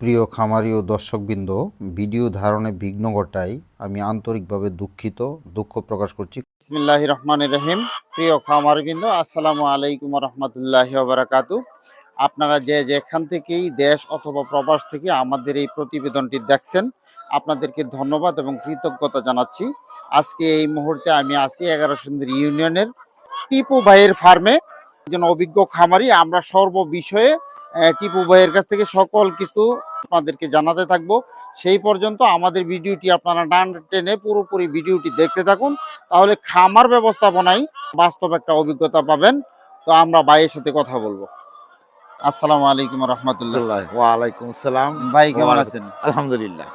প্রিয় খামারি ও দর্শকবৃন্দ, ভিডিও ধারণে বিঘ্ন ঘটায় আমি আন্তরিকভাবে দুঃখিত, দুঃখ প্রকাশ করছি। বিসমিল্লাহ রহমান রহিম। প্রিয় খামারবৃন্দ, আসসালামু আলাইকুম রহমতুল্লাহ বারাকাতু আপনারা যে যেখান থেকেই দেশ অথবা প্রবাস থেকে আমাদের এই প্রতিবেদনটি দেখছেন, আপনাদেরকে ধন্যবাদ এবং কৃতজ্ঞতা জানাচ্ছি। আজকে এই মুহূর্তে আমি আছি এগারো সুন্দর ইউনিয়নের টিপু ভাইয়ের ফার্মে একজন অভিজ্ঞ খামারি, আমরা সর্ব বিষয়ে টিপু ভাইয়ের কাছ থেকে সকল কিছু আপনাদেরকে জানাতে থাকব। সেই পর্যন্ত আমাদের ভিডিওটি আপনারা ডান টেনে পুরোপুরি ভিডিওটি দেখতে থাকুন। তাহলে খামার ব্যবস্থাপনায় বাস্তব একটা অভিজ্ঞতা পাবেন। তো আমরা ভাইয়ের সাথে কথা বলব। আসসালামু আলাইকুম রহমতুল্লাহ। ওয়ালাইকুম আসসালাম ভাই কেমন আছেন? আলহামদুলিল্লাহ।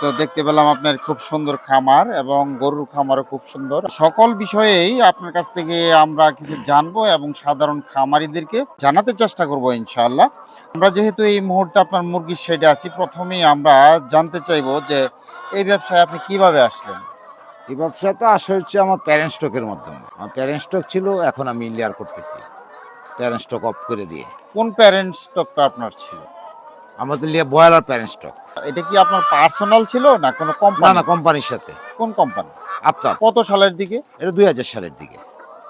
তো দেখতে পেলাম আপনার খুব সুন্দর খামার এবং গরুর খামারও খুব সুন্দর। সকল বিষয়েই আপনার কাছ থেকে আমরা কিছু জানব এবং সাধারণ খামারিদেরকে জানাতে চেষ্টা করব ইনশাআল্লাহ। আমরা যেহেতু এই মুহূর্তে আপনার মুরগির শেডে আছি প্রথমেই আমরা জানতে চাইব যে এই ব্যবসায় আপনি কীভাবে আসলেন? এই ব্যবসা তো আসা হচ্ছে আমার প্যারেন্ট স্টকের মাধ্যমে। আমার প্যারেন্ট স্টক ছিল এখন আমি লেয়ার করতেছি। প্যারেন্ট স্টক অফ করে দিয়ে। কোন প্যারেন্ট স্টকটা আপনার ছিল? আমাদের লিয়ে বয়লার প্যারেন্ট স্টক। এটা কি আপনার পার্সোনাল ছিল না কোনো না কোম্পানি না কোম্পানির সাথে। কোন কোম্পানি? আপনার। কত সালের দিকে? এটা দুই হাজার সালের দিকে।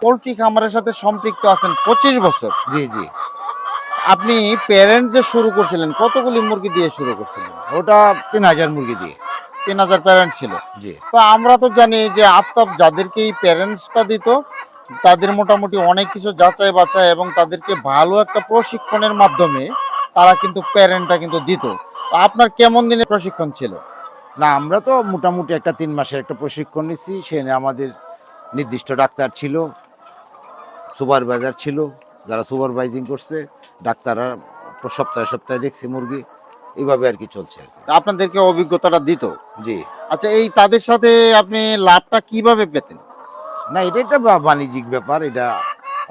পোলট্রি খামারের সাথে সম্পৃক্ত আছেন পঁচিশ বছর। জি জি। আপনি প্যারেন্ট যে শুরু করছিলেন কতগুলি মুরগি দিয়ে শুরু করছিলেন? ওটা তিন হাজার মুরগি দিয়ে। তিন হাজার প্যারেন্ট ছিল। জি। তো আমরা তো জানি যে আফতাব যাদেরকে এই প্যারেন্টসটা দিত তাদের মোটামুটি অনেক কিছু যাচাই বাছাই এবং তাদেরকে ভালো একটা প্রশিক্ষণের মাধ্যমে তারা কিন্তু প্যারেন্টটা কিন্তু দিত। আপনার কেমন দিনের প্রশিক্ষণ ছিল? না আমরা তো মোটামুটি একটা তিন মাসের একটা প্রশিক্ষণ নিচ্ছি সেখানে আমাদের নির্দিষ্ট ডাক্তার ছিল সুপারভাইজার ছিল যারা সুপারভাইজিং করছে ডাক্তাররা সপ্তাহে সপ্তাহে দেখছে মুরগি। এইভাবে আর কি চলছে আর কি। আপনাদেরকে অভিজ্ঞতাটা দিত? জি। আচ্ছা এই তাদের সাথে আপনি লাভটা কীভাবে পেতেন? না এটা একটা বাণিজ্যিক ব্যাপার এটা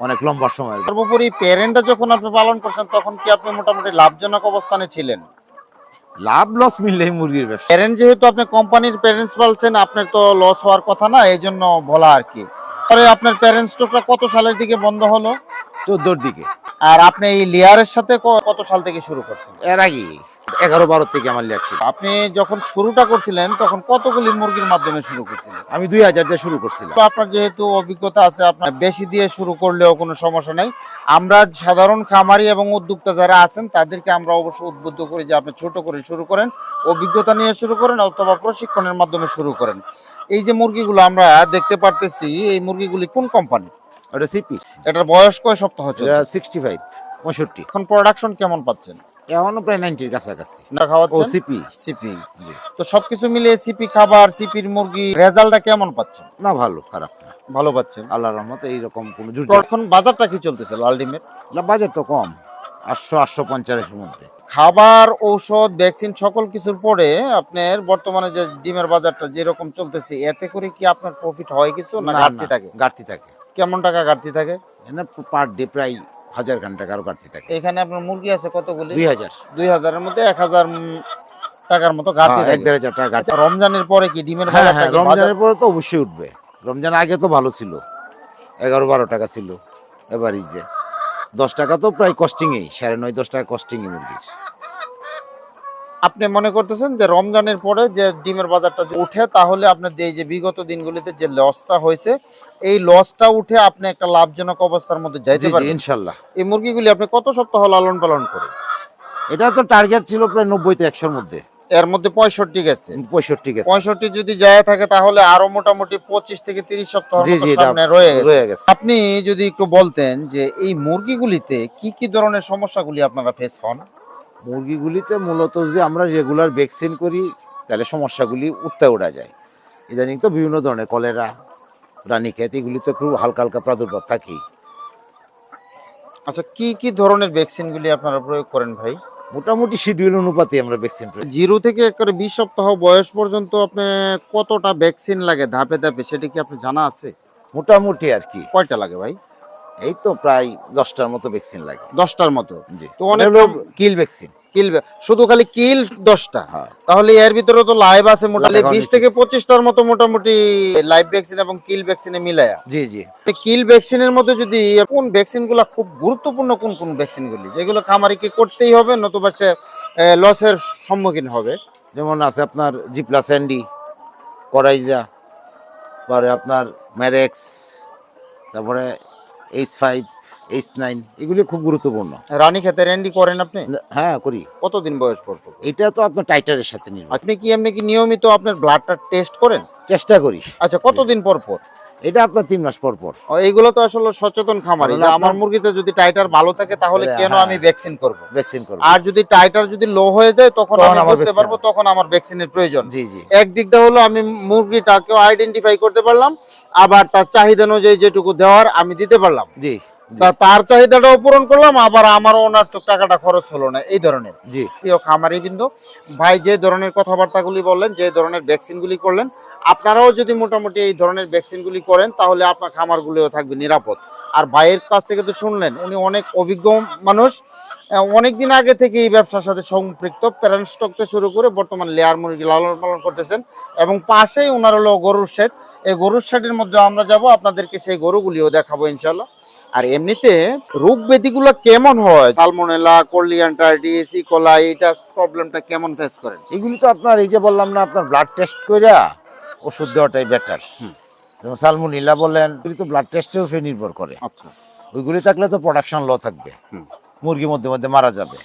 অনেক লম্বা সময় সর্বোপরি প্যারেন্টটা যখন আপনি পালন করছেন তখন কি আপনি মোটামুটি লাভজনক অবস্থানে ছিলেন? লাভ লস মিললেই মুরগির ব্যবসা। প্যারেন্ট যেহেতু আপনি কোম্পানির প্যারেন্টস বলছেন আপনার তো লস হওয়ার কথা না এই জন্য বলা আর কি। পরে আপনার প্যারেন্টস স্টকটা কত সালের দিকে বন্ধ হলো? চোদ্দোর দিকে। আর আপনি এই লেয়ারের সাথে কত সাল থেকে শুরু করছেন? এর আগে। এগারো বারো থেকে আমার লেট ছিল। আপনি যখন শুরুটা করছিলেন তখন কতগুলি মুরগির মাধ্যমে শুরু করছিলেন? আমি দুই হাজার দিয়ে শুরু করছিলাম। তো আপনার যেহেতু অভিজ্ঞতা আছে আপনার বেশি দিয়ে শুরু করলেও কোনো সমস্যা নেই। আমরা সাধারণ খামারি এবং উদ্যোক্তা যারা আছেন তাদেরকে আমরা অবশ্যই উদ্বুদ্ধ করি যে আপনি ছোট করে শুরু করেন অভিজ্ঞতা নিয়ে শুরু করেন অথবা প্রশিক্ষণের মাধ্যমে শুরু করেন। এই যে মুরগিগুলো আমরা দেখতে পারতেছি এই মুরগিগুলি কোন কোম্পানি সিপি। এটার বয়স কয় সপ্তাহ হচ্ছে? সিক্সটি ফাইভ পঁয়ষট্টি। এখন প্রোডাকশন কেমন পাচ্ছেন? এখনও প্রায় নাইনটির কাছাকাছি। না ও খাওয়াচ্ছেন সিপি সিপি তো সবকিছু মিলিয়ে সিপি খাবার সিপির মুরগি রেজাল্টটা কেমন পাচ্ছেন? না ভালো খারাপ না। ভালো পাচ্ছেন? আল্লাহর রহমতে এইরকম কোনো জুট এখন বাজারটা কি চলতেছে আলটিমেট বাজেট তো কম। আটশো আটশো পঞ্চাশের মধ্যে। খাবার ঔষধ ভ্যাকসিন সকল কিছুর পরে আপনার বর্তমানে যে ডিমের বাজারটা যেরকম চলতেছে এতে করে কি আপনার প্রফিট হয় কিছু না না, ঘাটতি থাকে? ঘাটতি থাকে। কেমন টাকা ঘাটতি থাকে? পার ডে প্রায় হাজার ঘণ্টা টাকারও ঘাটতি থাকে। এখানে আপনার মুরগি আছে কতগুলি? দুই হাজার। দুই হাজারের মধ্যে এক হাজার টাকার মতো ঘাটতি হ্যাঁ, এক থাকে দেড় হাজার টাকা ঘাটতি। রমজানের পরে কি ডিমের হ্যাঁ হ্যাঁ রমজানের পরে তো অবশ্যই উঠবে। রমজান আগে তো ভালো ছিল। এগারো বারো টাকা ছিল। এবার এই যে দশ টাকা তো প্রায় কস্টিংই সাড়ে নয় দশ টাকা কস্টিংই মুরগির। আপনি মনে করতেছেন যে রমজানের পরে যে ডিমের বাজারটা উঠে তাহলে আপনার এই যে বিগত দিনগুলিতে যে লসটা হয়েছে এই লসটা উঠে আপনি একটা লাভজনক অবস্থার মধ্যে যাইতে জি, ইনশাল্লাহ। এই মুরগিগুলি আপনি কত সপ্তাহ লালন পালন করেন? এটা তো টার্গেট ছিল প্রায় নব্বই থেকে একশোর মধ্যে। এর মধ্যে পঁয়ষট্টি গেছে। পঁয়ষট্টি গেছে। পঁয়ষট্টি যদি যায় থাকে তাহলে আরও মোটামুটি পঁচিশ থেকে তিরিশ সপ্তাহ সামনে রয়ে গেছে। রয়ে গেছে। আপনি যদি একটু বলতেন যে এই মুরগিগুলিতে কি কি ধরনের সমস্যাগুলি আপনারা ফেস হন? মুরগিগুলিতে মূলত যদি আমরা রেগুলার ভ্যাকসিন করি তাহলে সমস্যাগুলি উঠতে ওঠা যায়। ইদানিং তো বিভিন্ন ধরনের কলেরা রানীক্ষেত এগুলি তো খুব হালকা হালকা প্রাদুর্ভাব থাকেই। আচ্ছা কি কি ধরনের ভ্যাকসিনগুলি আপনারা প্রয়োগ করেন ভাই? মোটামুটি শিডিউল অনুপাতে আমরা ভ্যাকসিন জিরো থেকে একেবারে বিশ সপ্তাহ বয়স পর্যন্ত আপনি কতটা ভ্যাকসিন লাগে ধাপে ধাপে সেটা কি আপনি জানা আছে? মোটামুটি আর কি। কয়টা লাগে ভাই? এই তো প্রায় দশটার মতো ভ্যাকসিন লাগে। দশটার মতো? জি। তো অনেক কিল ভ্যাকসিন কিল শুধু খালি কিল দশটা? হ্যাঁ। তাহলে এর ভিতরে তো লাইভ আছে মোটামুটি বিশ থেকে পঁচিশটার মতো মোটামুটি লাইভ ভ্যাকসিন এবং কিল ভ্যাকসিনে মিলায়া। জি জি। কিল ভ্যাকসিনের মধ্যে যদি কোন ভ্যাকসিনগুলা খুব গুরুত্বপূর্ণ কোন কোন ভ্যাকসিন গুলি? যেগুলো খামারিকে করতেই হবে নতুবা সে লসের সম্মুখীন হবে। যেমন আছে আপনার জি প্লাস অ্যান্ডি করাইজা পরে আপনার ম্যারেক্স তারপরে এইচ ফাইভ এইচ নাইন এগুলি খুব গুরুত্বপূর্ণ। রানী খেতে র্যান্ডি করেন আপনি? হ্যাঁ করি। কতদিন বয়স পর? এটা তো আপনার টাইটারের সাথে নির্ভর। আপনি কি আপনি কি নিয়মিত আপনার ব্লাডটা টেস্ট করেন? চেষ্টা করি। আচ্ছা কতদিন পর পর? এটা আপনার তিন মাস পর পর। এইগুলো তো আসলে সচেতন খামারি। আমার মুরগিতে যদি টাইটার ভালো থাকে তাহলে কেন হ্যাঁ। আমি ভ্যাকসিন করব? ভ্যাকসিন করব। আর যদি টাইটার যদি লো হয়ে যায় তখন আমি বুঝতে পারব তখন আমার ভ্যাকসিনের প্রয়োজন। জি জি। একদিক দিয়ে হলো আমি মুরগিটাকেও আইডেন্টিফাই করতে পারলাম আবার তার চাহিদা অনুযায়ী যেটুকু দেওয়ার আমি দিতে পারলাম। জি তার চাহিদাটাও পূরণ করলাম আবার আমার ওনার তো টাকাটা খরচ হলো না এই ধরনের। জি। প্রিয় খামারি বিন্দু ভাই যে ধরনের কথাবার্তাগুলি বললেন যে ধরনের ভ্যাকসিনগুলি করলেন আপনারাও যদি মোটামুটি এই ধরনের ভ্যাকসিনগুলি করেন, তাহলে আপনার খামারগুলিও থাকবে নিরাপদ। আর ভাইয়ের কাছ থেকে তো শুনলেন, উনি অনেক অভিজ্ঞ মানুষ। অনেক দিন আগে থেকে এই ব্যবসার সাথে সম্পৃক্ত। প্যারেন্ট স্টক থেকে শুরু করে বর্তমান লেয়ার মুরগি লালন পালন করতেছেন এবং পাশেই ওনার হলো গরুর শেড এই গরুর শেডের মধ্যে আমরা যাব, আপনাদেরকে সেই গরুগুলিও দেখাবো ইনশাল্লাহ আর এমনিতে রোগ ব্যাধিগুলো কেমন হয়? সালমোনেলা কোলিয়ান্টাইটিস ইকোলা এইটা প্রবলেমটা কেমন ফেস করেন? এগুলি তো আপনার এই যে বললাম না, আপনার ব্লাড টেস্ট কইরা ওষুধ দেওয়াটাই বেটার হুম। যেমন সালমুনিলা বলেন এগুলি তো ব্লাড টেস্টের উপরে নির্ভর করে। আচ্ছা। ওইগুলি থাকলে তো প্রোডাকশন ল থাকবে। হুম। মুরগি মধ্যে মধ্যে মারা যাবে।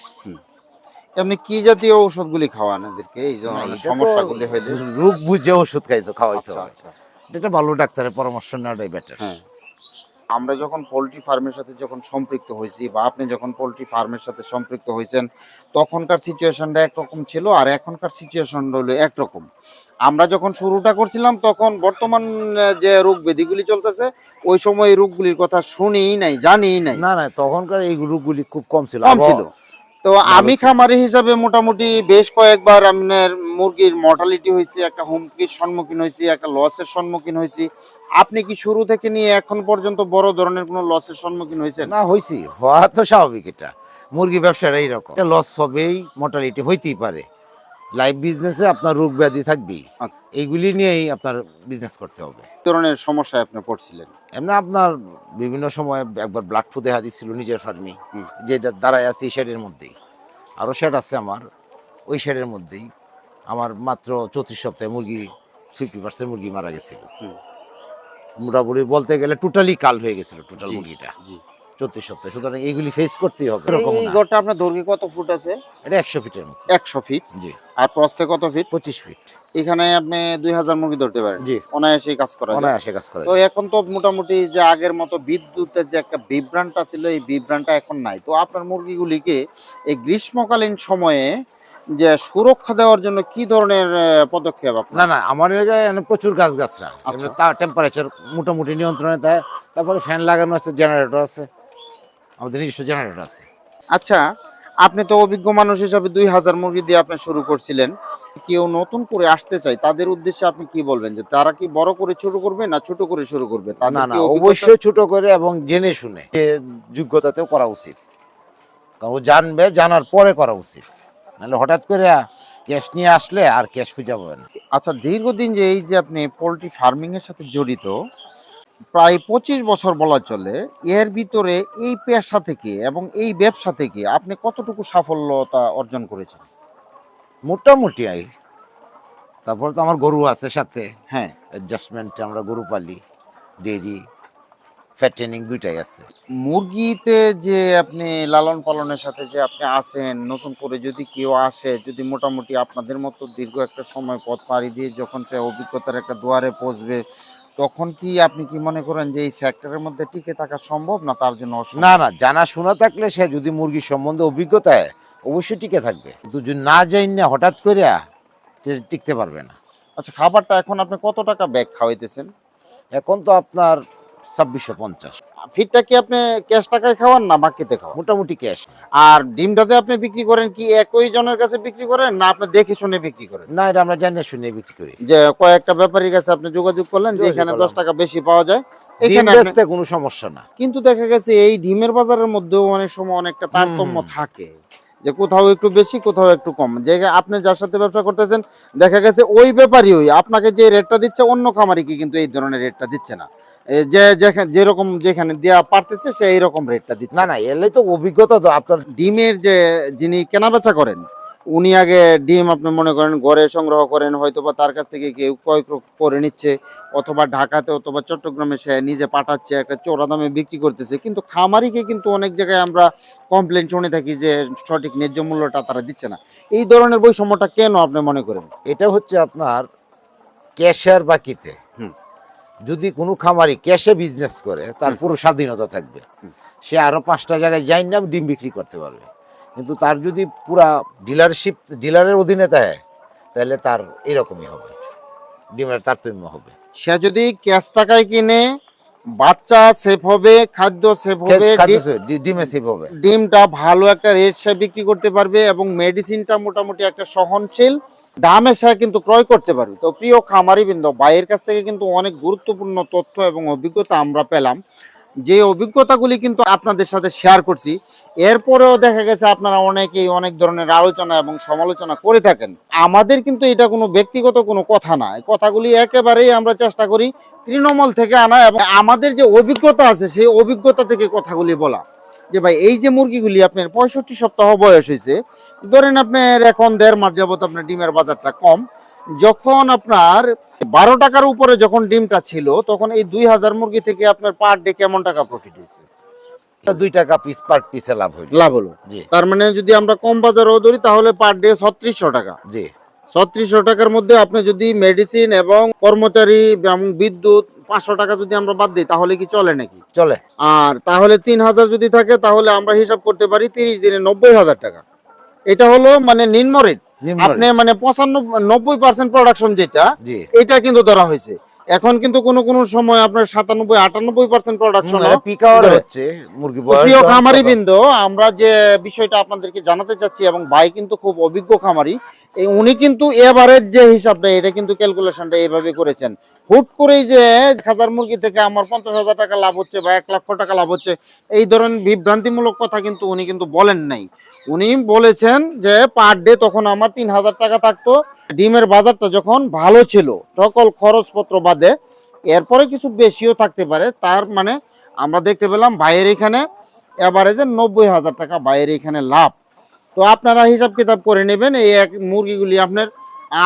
এমনি কি জাতীয় ঔষধগুলি খাওয়ান এদেরকে? এই সমস্যাগুলি হইলে। রোগ বুঝে ওষুধ খাইতে খাওয়াইতে আচ্ছা হবে আচ্ছা। এটা ভালো ডাক্তারের পরামর্শ নেওয়াটাই বেটার হ্যাঁ। আমরা যখন পোলট্রি ফার্মের সাথে যখন সম্পৃক্ত হয়েছি বা আপনি যখন পোলট্রি ফার্মের সাথে সম্পৃক্ত হয়েছেন তখনকার সিচুয়েশনটা একরকম ছিল আর এখনকার সিচুয়েশন হলো একরকম। আমরা যখন শুরুটা করছিলাম তখন বর্তমান যে রোগ ব্যাধিগুলি চলতেছে ওই সময় রোগগুলির কথা শুনিই নাই জানিই নাই। না না তখনকার এই রোগগুলি খুব কম ছিল। কম ছিল। তো আমি খামারি হিসাবে মোটামুটি বেশ কয়েকবার আপনার মুরগির মর্টালিটি হয়েছে একটা হুমকির সম্মুখীন হয়েছি একটা লসের সম্মুখীন হয়েছি। আপনি কি শুরু থেকে নিয়ে এখন পর্যন্ত বড় ধরনের কোনো লসের সম্মুখীন হয়েছে না হয়েছি। হওয়া তো স্বাভাবিক এটা। মুরগি ব্যবসার এইরকম। লস হবেই মর্টালিটি হইতেই পারে। লাইভ বিজনেসে আপনার রোগ ব্যাধি থাকবেই। আচ্ছা। এইগুলি নিয়েই আপনার বিজনেস করতে হবে। ধরনের সমস্যায় আপনি পড়ছিলেন? এমনি আপনার বিভিন্ন সময় একবার ব্লাড ফু দেখা দিচ্ছিল নিজের ফার্মে। যেটা দাঁড়ায় আছে এই শেডের মধ্যেই। আরও শেড আছে আমার ওই শেডের মধ্যেই। আমার মাত্র চৌত্রিশ সপ্তাহে মুরগি ফিফটি পার্সেন্ট মুরগি মারা গেছিল। মোটামুটি বলতে গেলে টোটালি কাল হয়ে গেছিল টোটাল মুরগিটা। চৌত্রিশ সপ্তাহে। সুতরাং এইগুলি ফেস করতেই হবে। এই। ঘরটা আপনার দৈর্ঘ্য কত ফুট আছে? এটা একশো ফিটের মতো। একশো ফিট? জি। আর প্রস্থে কত ফিট? পঁচিশ ফিট। এখানে আপনি দুই হাজার মুরগি ধরতে পারেন। জি। অনায়াসে কাজ করা অনায়াসে কাজ করে তো এখন তো মোটামুটি যে আগের মতো বিদ্যুতের যে একটা বিভ্রান্টটা ছিল এই বিভ্রান্টটা এখন নাই। তো আপনার মুরগিগুলিকে এই গ্রীষ্মকালীন সময়ে যে সুরক্ষা দেওয়ার জন্য কি ধরনের পদক্ষেপ না না আমার এলাকায় এখানে প্রচুর গাছ গাছরা। তার টেম্পারেচার মোটামুটি নিয়ন্ত্রণে দেয়। তারপরে ফ্যান লাগানো আছে জেনারেটর আছে। আমাদের নিজস্ব জেনারেটর আছে। আচ্ছা আপনি তো অভিজ্ঞ মানুষ হিসাবে দুই হাজার মুরগি দিয়ে আপনি শুরু করছিলেন। কেউ নতুন করে আসতে চায় তাদের উদ্দেশ্যে আপনি কি বলবেন? যে তারা কি বড় করে শুরু করবে না ছোট করে শুরু করবে? না না অবশ্যই ছোট করে এবং জেনে শুনে। যে যোগ্যতাতেও করা উচিত। কারণ ও জানবে জানার পরে করা উচিত। নাহলে হঠাৎ করে ক্যাশ নিয়ে আসলে আর ক্যাশ খুঁজে পাবে না। আচ্ছা দীর্ঘদিন যে এই যে আপনি পোলট্রি ফার্মিং এর সাথে জড়িত প্রায় পঁচিশ বছর বলা চলে এর ভিতরে এই পেশা থেকে এবং এই ব্যবসা থেকে আপনি কতটুকু সাফল্যতা অর্জন করেছেন? মোটামুটি আই। তারপর তো আমার গরু আছে সাথে। হ্যাঁ। অ্যাডজাস্টমেন্টে আমরা গরু পালি ডেয়ারি ফ্যাটেনিং দুইটাই আছে। মুরগিতে যে আপনি লালন পালনের সাথে যে আপনি আসেন নতুন করে যদি কেউ আসে যদি মোটামুটি আপনাদের মতো দীর্ঘ একটা সময় পথ পাড়ি দিয়ে যখন সে অভিজ্ঞতার একটা দুয়ারে পৌঁছবে তখন কি আপনি কি মনে করেন যে এই সেক্টরের মধ্যে টিকে থাকা সম্ভব না তার জন্য? না না জানা শোনা থাকলে সে যদি মুরগি সম্বন্ধে অভিজ্ঞতায় অবশ্যই টিকে থাকবে। কিন্তু যদি না যাই না হঠাৎ করে সে টিকতে পারবে না। আচ্ছা খাবারটা এখন আপনি কত টাকা ব্যাগ খাওয়াইতেছেন? এখন তো আপনার ছাব্বিশশো পঞ্চাশ। ফিটটা কি আপনি ক্যাশ টাকায় খাওয়ান না বাকিতে খাওয়ান? মোটামুটি ক্যাশ আর ডিমটাতে আপনি বিক্রি করেন কি একই জনের কাছে বিক্রি করেন না আপনি দেখে শুনে বিক্রি করেন? না এটা আমরা শুনে বিক্রি করি। যে কয়েকটা ব্যাপারীর কাছে আপনি যোগাযোগ করলেন যে এখানে দশ টাকা বেশি পাওয়া যায় এখানে কোনো সমস্যা না। কিন্তু দেখা গেছে এই ডিমের বাজারের মধ্যেও অনেক সময় অনেকটা তারতম্য থাকে যে কোথাও একটু বেশি কোথাও একটু কম। যে আপনি যার সাথে ব্যবসা করতেছেন দেখা গেছে ওই ব্যাপারই ওই। আপনাকে যে রেটটা দিচ্ছে অন্য খামারিকে কিন্তু এই ধরনের রেটটা দিচ্ছে না। যে যেখানে যেরকম যেখানে দেওয়া পারতেছে সে এইরকম রেটটা দিচ্ছে। না না এলে তো অভিজ্ঞতা তো আপনার ডিমের যে যিনি কেনাবেচা করেন উনি আগে ডিম আপনি মনে করেন ঘরে সংগ্রহ করেন হয়তো বা তার কাছ থেকে কেউ ক্রয় ক্র- করে নিচ্ছে অথবা ঢাকাতে অথবা চট্টগ্রামে সে নিজে পাঠাচ্ছে একটা চোরা দামে বিক্রি করতেছে। কিন্তু খামারিকে কিন্তু অনেক জায়গায় আমরা কমপ্লেন শুনে থাকি যে সঠিক ন্যায্য মূল্যটা তারা দিচ্ছে না। এই ধরনের বৈষম্যটা কেন আপনি মনে করেন? এটা হচ্ছে আপনার ক্যাশের বাকিতে। যদি কোনো খামারি ক্যাশে বিজনেস করে তার পুরো স্বাধীনতা থাকবে। সে আরও পাঁচটা জায়গায় যাই না ডিম বিক্রি করতে পারবে। কিন্তু তার যদি পুরা ডিলারশিপ ডিলারের অধীনে থাকে তাহলে তার এরকমই হবে। ডিমের তারতম্য হবে। সে যদি ক্যাশ টাকায় কিনে বাচ্চা সেফ হবে খাদ্য সেফ হবে ডিমে সেভ হবে। ডিমটা ভালো একটা রেট সে বিক্রি করতে পারবে এবং মেডিসিনটা মোটামুটি একটা সহনশীল দামে সে কিন্তু ক্রয় করতে পারবে। তো প্রিয় খামারি বৃন্দ ভাইয়ের কাছ থেকে কিন্তু অনেক গুরুত্বপূর্ণ তথ্য এবং অভিজ্ঞতা আমরা পেলাম। যে অভিজ্ঞতাগুলি কিন্তু আপনাদের সাথে শেয়ার করছি, এরপরেও দেখা গেছে আপনারা অনেকেই অনেক ধরনের আলোচনা এবং সমালোচনা করে থাকেন। আমাদের কিন্তু এটা কোনো ব্যক্তিগত কোনো কথা না। কথাগুলি একেবারেই আমরা চেষ্টা করি তৃণমূল থেকে আনা এবং আমাদের যে অভিজ্ঞতা আছে, সেই অভিজ্ঞতা থেকে কথাগুলি বলা। যে ভাই এই যে মুরগিগুলি আপনার পঁয়ষট্টি সপ্তাহ বয়স হয়েছে ধরেন আপনার এখন দেড় মাস যাবত আপনার ডিমের বাজারটা কম যখন আপনার বারো টাকার উপরে যখন ডিমটা ছিল তখন এই দুই হাজার মুরগি থেকে আপনার পার ডে কেমন টাকা প্রফিট হয়েছে? দুই টাকা পিস পার পিসে লাভ হইবে লাভ হলো। তার মানে যদি আমরা কম বাজারেও ধরি তাহলে পার ডে ছত্রিশশো টাকা। জি। ছত্রিশশো টাকার মধ্যে আপনি যদি মেডিসিন এবং কর্মচারী এবং বিদ্যুৎ পাঁচশো টাকা যদি আমরা বাদ দিই তাহলে কি চলে নাকি? চলে। আর তাহলে তিন হাজার যদি থাকে তাহলে আমরা হিসাব করতে পারি তিরিশ দিনে নব্বই হাজার টাকা। এটা হলো মানে নিম্ন রেট আপনি মানে পঁচানব্বই নব্বই পার্সেন্ট প্রোডাকশন যেটা এটা কিন্তু ধরা হয়েছে। এখন কিন্তু কোনো কোনো সময় আপনার সাতানব্বই আটানব্বই পার্সেন্ট প্রোডাকশন ধরে। হচ্ছে প্রিয় খামারি বৃন্দ আমরা যে বিষয়টা আপনাদেরকে জানাতে চাচ্ছি এবং ভাই কিন্তু খুব অভিজ্ঞ খামারি উনি কিন্তু এবারের যে হিসাবটা এটা কিন্তু ক্যালকুলেশনটা এইভাবে করেছেন। হুট করেই যে এক হাজার মুরগি থেকে আমার পঞ্চাশ হাজার টাকা লাভ হচ্ছে বা এক লক্ষ টাকা লাভ হচ্ছে, এই ধরনের বিভ্রান্তিমূলক কথা কিন্তু উনি কিন্তু বলেন নাই। উনি বলেছেন যে পার ডে তখন আমার তিন হাজার টাকা থাকতো, ডিমের বাজারটা যখন ভালো ছিল, সকল খরচপত্র বাদে, এরপরে কিছু বেশিও থাকতে পারে, তার মানে আমরা দেখতে পেলাম ভাইয়ের এখানে এভারেজে নব্বই হাজার টাকা ভাইয়ের এখানে লাভ। তো আপনারা হিসাব কিতাব করে নেবেন, এই এক মুরগিগুলি আপনার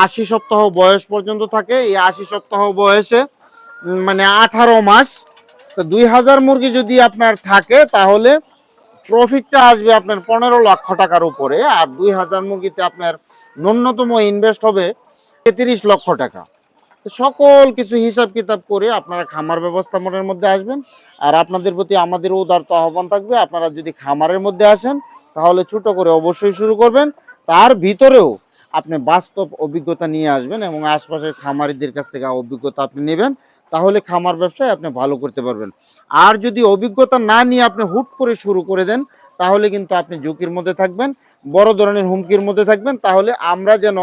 আশি সপ্তাহ বয়স পর্যন্ত থাকে। এই আশি সপ্তাহ বয়সে মানে আঠারো মাস। তো দুই হাজার মুরগি যদি আপনার থাকে, তাহলে প্রফিটটা আসবে আপনার পনেরো লক্ষ টাকার উপরে। আর দুই হাজার মুরগিতে আপনার ন্যূনতম ইনভেস্ট হবে তেত্রিশ লক্ষ টাকা। সকল কিছু হিসাব কিতাব করে আপনারা খামার ব্যবস্থাপনার মধ্যে আসবেন। আর আপনাদের প্রতি আমাদের উদারত আহ্বান থাকবে, আপনারা যদি খামারের মধ্যে আসেন, তাহলে ছোট করে অবশ্যই শুরু করবেন। তার ভিতরেও আপনি বাস্তব অভিজ্ঞতা নিয়ে আসবেন এবং আশপাশের খামারিদের কাছ থেকে অভিজ্ঞতা আপনি নেবেন, তাহলে খামার ব্যবসায় আপনি ভালো করতে পারবেন। আর যদি অভিজ্ঞতা না নিয়ে আপনি হুট করে শুরু করে দেন, তাহলে কিন্তু আপনি ঝুঁকির মধ্যে থাকবেন, বড় ধরনের হুমকির মধ্যে থাকবেন, তাহলে আমরা যেন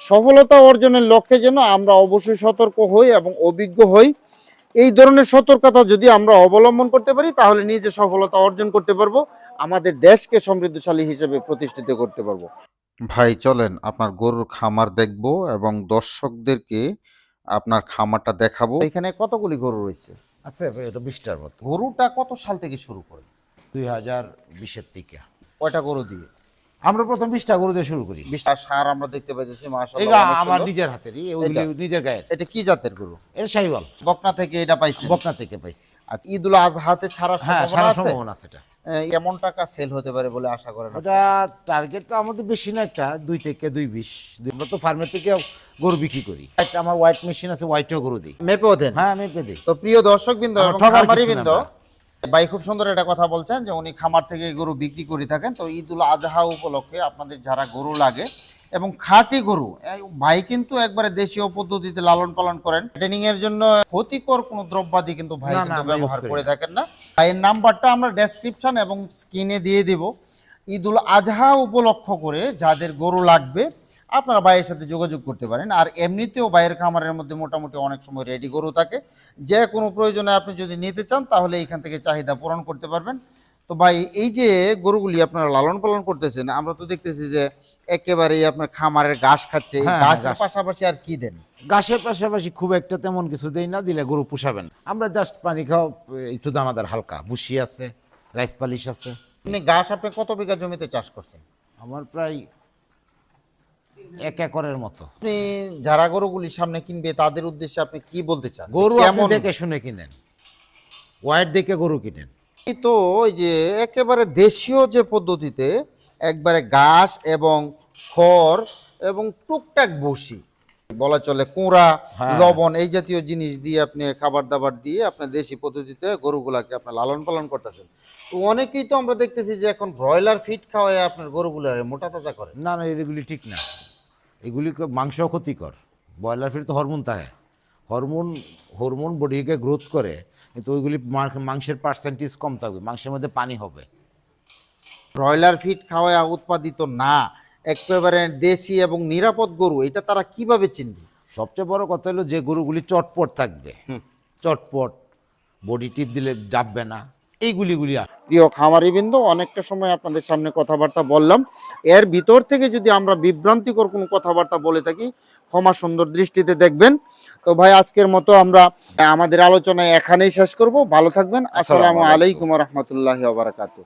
সফলতা অর্জনের লক্ষ্যে যেন আমরা অবশ্যই সতর্ক হই এবং অভিজ্ঞ হই। এই ধরনের সতর্কতা যদি আমরা অবলম্বন করতে পারি, তাহলে নিজে সফলতা অর্জন করতে পারব, আমাদের দেশকে সমৃদ্ধশালী হিসেবে প্রতিষ্ঠিত করতে পারব। ভাই চলেন আপনার গরুর খামার দেখব এবং দর্শকদেরকে আপনার খামারটা দেখাবো। এখানে কতগুলি গরু রয়েছে? আছে এটা বিশটার মতো। গরুটা কত সাল থেকে শুরু করে? দুই হাজার বিশের থেকে কয়টা গরু দিয়ে? আমরা প্রথম বিশটা গরু দিয়ে শুরু করি। বিশটা সার আমরা দেখতে পাইতেছি মাশাআল্লাহ আমার নিজের হাতেরই নিজের গায়ের। এটা কি জাতের গরু? এটা শাহিওয়াল। বকনা থেকে এটা পাইছেন? বকনা থেকে পাইছি। আচ্ছা। ঈদুল আজহাতে ছাড়ার হ্যাঁ সম্ভাবনা আছে? সম্ভাবনা আছে এটা। এ, কেমন টাকা সেল হতে পারে বলে আশা করেন ওটা টার্গেট তো আমাদের বেশি না একটা দুই থেকে দুই বিশ। আমরা তো ফার্মের থেকে গরু বিক্রি করি। একটা আমার হোয়াইট মেশিন আছে হোয়াইটও গরু দিই। মেপেও দেন? হ্যাঁ আমি পেয়ে দিই। তো প্রিয় দর্শক বিন্দু খামারি কিছু ভাই খুব সুন্দর একটা কথা বলছেন যে উনি খামার থেকে গরু বিক্রি করে থাকেন। তো ঈদুল আজহা উপলক্ষে আপনাদের যারা গরু লাগে এবং খাঁটি গরু। ভাই কিন্তু একবারে দেশীয় পদ্ধতিতে লালন পালন করেন। ট্রেনিং এর জন্য ক্ষতিকর কোনো দ্রব্যাদি কিন্তু ভাই কিন্তু ব্যবহার করে থাকেন না। ভাইয়ের নাম্বারটা আমরা ডেসক্রিপশন এবং স্ক্রিনে দিয়ে দিব। ঈদুল আজহা উপলক্ষ করে যাদের গরু লাগবে আপনারা ভাইয়ের সাথে যোগাযোগ করতে পারেন। আর এমনিতেও ভাইয়ের খামারের মধ্যে মোটামুটি অনেক সময় রেডি গরু থাকে। যে কোনো প্রয়োজনে আপনি যদি নিতে চান তাহলে এখান থেকে চাহিদা পূরণ করতে পারবেন। তো ভাই এই যে গরুগুলি আপনারা লালন পালন করতেছেন আমরা তো দেখতেছি যে একেবারেই আপনার খামারের ঘাস খাচ্ছে। হ্যাঁ, ঘাসের পাশাপাশি আর কি দেন? ঘাসের পাশাপাশি খুব একটা তেমন কিছু দেই না দিলে গরু পোষাবেন। আমরা জাস্ট পানি খাওয়া একটু দানাদার হালকা। ভুসি আছে রাইস পালিশ আছে। আপনি ঘাস আপনি কত বিঘা জমিতে চাষ করছেন? আমার প্রায় এক একরের মতো। আপনি যারা গরুগুলি সামনে কিনবে তাদের উদ্দেশ্যে আপনি কি বলতে চান? গরু কেমন? দেখে শুনে কিনেন। ওয়াইট দেখে গরু কিনেন। তো ওই যে একেবারে দেশীয় যে পদ্ধতিতে একবারে ঘাস এবং খড় এবং টুকটাক বসি বলা চলে কুঁড়া হ্যাঁ। লবণ এই জাতীয় জিনিস দিয়ে আপনি খাবার দাবার দিয়ে আপনার দেশি পদ্ধতিতে গরুগুলাকে আপনার লালন পালন করতেছেন। তো অনেকেই তো আমরা দেখতেছি যে এখন ব্রয়লার ফিট খাওয়ায় আপনার গরুগুলার মোটা তাজা করে। না না এগুলি ঠিক না। এগুলি মাংস ক্ষতিকর। ব্রয়লার ফির তো হরমোন থাকে হরমোন হরমোন বডিকে গ্রোথ করে। কিন্তু ওইগুলি মাংসের পার্সেন্টেজ কম থাকবে মাংসের মধ্যে পানি হবে। ব্রয়লার ফিট খাওয়ায় উৎপাদিত না একেবারে দেশি এবং নিরাপদ গরু এটা তারা কীভাবে চিনবে? সবচেয়ে বড় কথা হলো যে গরুগুলি চটপট থাকবে। চটপট বডি টিপ দিলে ডাববে না এইগুলিগুলি আর। প্রিয় খামারিবৃন্দ অনেকটা সময় আপনাদের সামনে কথাবার্তা বললাম। এর ভিতর থেকে যদি আমরা বিভ্রান্তিকর কোনো কথাবার্তা বলে থাকি ক্ষমা সুন্দর দৃষ্টিতে দেখবেন। তো ভাই আজকের মতো আমরা আমাদের আলোচনায় এখানেই শেষ করব। ভালো থাকবেন। আসসালামু আলাইকুম। রহমতুল্লাহ বারাকাতু